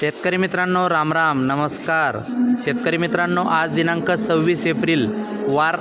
शेतकरी मित्रांनो रामराम नमस्कार. शेतकरी मित्रांनो आज दिनांक सव्वीस एप्रिल वार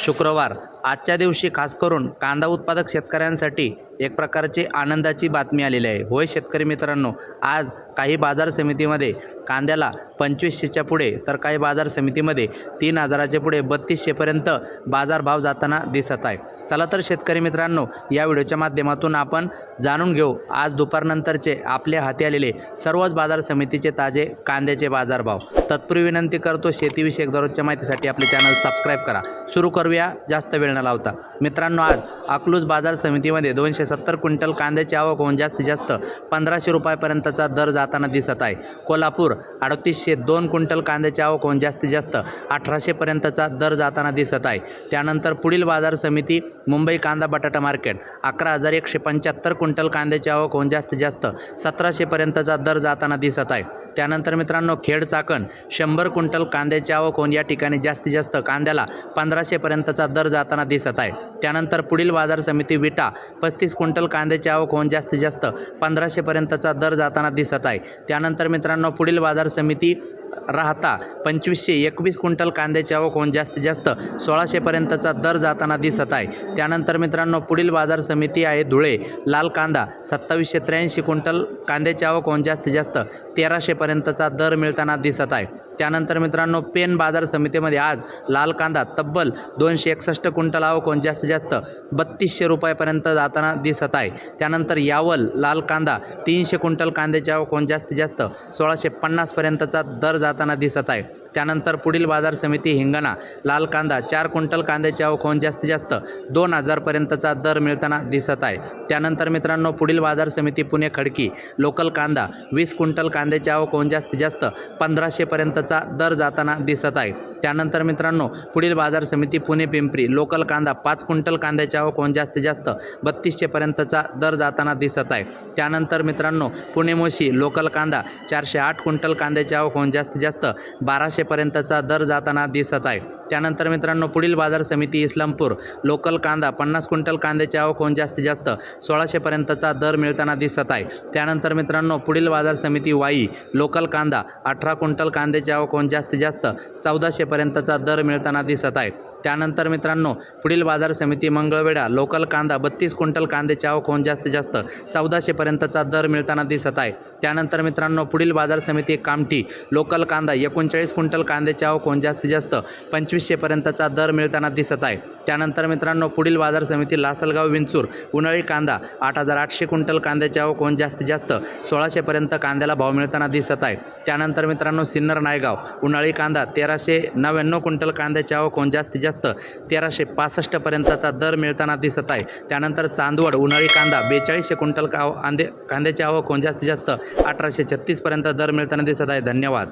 शुक्रवार. आजच्या दिवशी खास करून कांदा उत्पादक शेतकऱ्यांसाठी एक प्रकारची आनंदाची बातमी आलेली आहे. होय शेतकरी मित्रांनो आज काही बाजार समितीमध्ये कांद्याला पंचवीसशेच्या पुढे तर काही बाजार समितीमध्ये तीन हजाराच्या पुढे बत्तीसशेपर्यंत बाजारभाव जाताना दिसत आहे. चला तर शेतकरी मित्रांनो या व्हिडिओच्या माध्यमातून आपण जाणून घेऊ आज दुपारनंतरचे आपल्या हाती आलेले सर्वच बाजार समितीचे ताजे कांद्याचे बाजारभाव. तत्पूर्वी विनंती करतो शेतीविषयक दररोजच्या माहितीसाठी आपले चॅनल सबस्क्राईब करा. सुरू करूया जास्त वेळ न लावता. मित्रांनो आज अकलूज बाजार समितीमध्ये दोनशे सत्तर क्विंटल कांद्याची आवक होऊन जास्तीत जास्त पंधराशे रुपयापर्यंतचा दर जाताना दिसत आहे. कोल्हापूर अडतीसशे दोन क्विंटल कांद्याची आवक होऊन जास्तीत जास्त अठराशेपर्यंतचा दर जाताना दिसत आहे. त्यानंतर पुढील बाजार समिती मुंबई कांदा बटाटा मार्केट अकरा हजार एकशे पंच्याहत्तर क्विंटल कांद्याची आवक होऊन जास्तीत जास्त सतराशेपर्यंतचा दर जाताना दिसत आहे. त्यानंतर मित्रांनो खेड चाकण शंभर क्विंटल कांद्याची आवक होऊन या ठिकाणी जास्तीत जास्त कांद्याला पंधराशेपर्यंतचा दर जाताना दिसत आहे. त्यानंतर पुढील बाजार समिती विटा पस्तीस क्विंटल कांद्याची आवक होऊन जास्तीत जास्त पंधराशेपर्यंतचा दर जाताना दिसत आहे. त्यानंतर मित्रांनो पुढील बाजार समिती राहता पंचवीसशे एकवीस क्विंटल कांद्याची आवक होऊन जास्तीत जास्त सोळाशेपर्यंतचा दर जाताना दिसत आहे. त्यानंतर मित्रांनो पुढील बाजार समिती आहे धुळे लाल कांदा सत्तावीसशे त्र्याऐंशी क्विंटल कांद्याची आवक होऊन जास्तीत जास्त तेराशेपर्यंतचा दर मिळताना दिसत आहे. त्यानंतर मित्रांनो पेन बाजार समितीमध्ये आज लाल कांदा तब्बल दोनशे एकसष्ट क्विंटल आवकून जास्तीत जास्त बत्तीसशे रुपयापर्यंत जाताना दिसत आहे. त्यानंतर यावल लाल कांदा तीनशे क्विंटल कांद्याची आवक जास्तीत जास्त सोळाशे पन्नासपर्यंतचा दर जाताना दिसत आहे. त्यानंतर पुढील बाजार समिती हिंगणा लाल कांदा चार क्विंटल कांद्याची आवक होऊन जास्तीत जास्त दोन हजारपर्यंतचा दर मिळताना दिसत आहे. त्यानंतर मित्रांनो पुढील बाजार समिती पुणे खडकी लोकल कांदा वीस क्विंटल कांद्याची आवक होऊन जास्तीत जास्त पंधराशेपर्यंतचा दर जाताना दिसत आहे. त्यानंतर मित्रांनो पुढील बाजार समिती पुणे पिंपरी. लोकल कांदा पाच क्विंटल कांद्याची आवक होऊन जास्तीत जास्त बत्तीसशेपर्यंतचा दर जाताना दिसत आहे. त्यानंतर मित्रांनो पुणे मोशी लोकल कांदा चारशे आठ क्विंटल कांद्याची आवक होऊन जास्तीत जास्त बाराशेपर्यंतचा दर जाताना दिसत आहे. त्यानंतर मित्रांनो पुढील बाजार समिती इस्लामपूर. लोकल कांदा पन्नास क्विंटल कांद्याची आवक होऊन जास्तीत जास्त सोळाशेपर्यंतचा दर मिळताना दिसत आहे. त्यानंतर मित्रांनो पुढील बाजार समिती वाई लोकल कांदा अठरा क्विंटल कांद्याची आवक होऊन जास्तीत जास्त चौदाशेपर्यंतचा दर मिळताना दिसत आहे. त्यानंतर मित्रांनो पुढील बाजार समिती मंगळवेढा लोकल कांदा बत्तीस क्विंटल कांद्याची आवक होऊन जास्तीत जास्त चौदाशेपर्यंतचा दर मिळताना दिसत आहे. त्यानंतर मित्रांनो पुढील बाजार समिती कामठी लोकल कांदा एकोणचाळीस क्विंटल कांद्याची आवक होऊन जास्तीत जास्त पंचवीसशेपर्यंतचा दर मिळताना दिसत आहे. त्यानंतर मित्रांनो पुढील बाजार समिती लासलगाव विंचूर उन्हाळी कांदा आठ हजार आठशे क्विंटल कांद्याची आवक होऊन जास्तीत जास्त सोळाशेपर्यंत कांद्याला भाव मिळताना दिसत आहे. त्यानंतर मित्रांनो सिन्नर नायगाव उन्हाळी कांदा तेराशे नव्याण्णव क्विंटल कांद्याची आवक होऊन जास्तीत जास्त तेराशे पासष्टपर्यंतचा दर मिळताना दिसत आहे. त्यानंतर चांदवड उन्हाळी कांदा बेचाळीसशे क्विंटल का कांदे कांद्याची आवक होऊन जास्तीत जास्त अठराशे छत्तीसपर्यंत दर मिळताना दिसत आहे. धन्यवाद.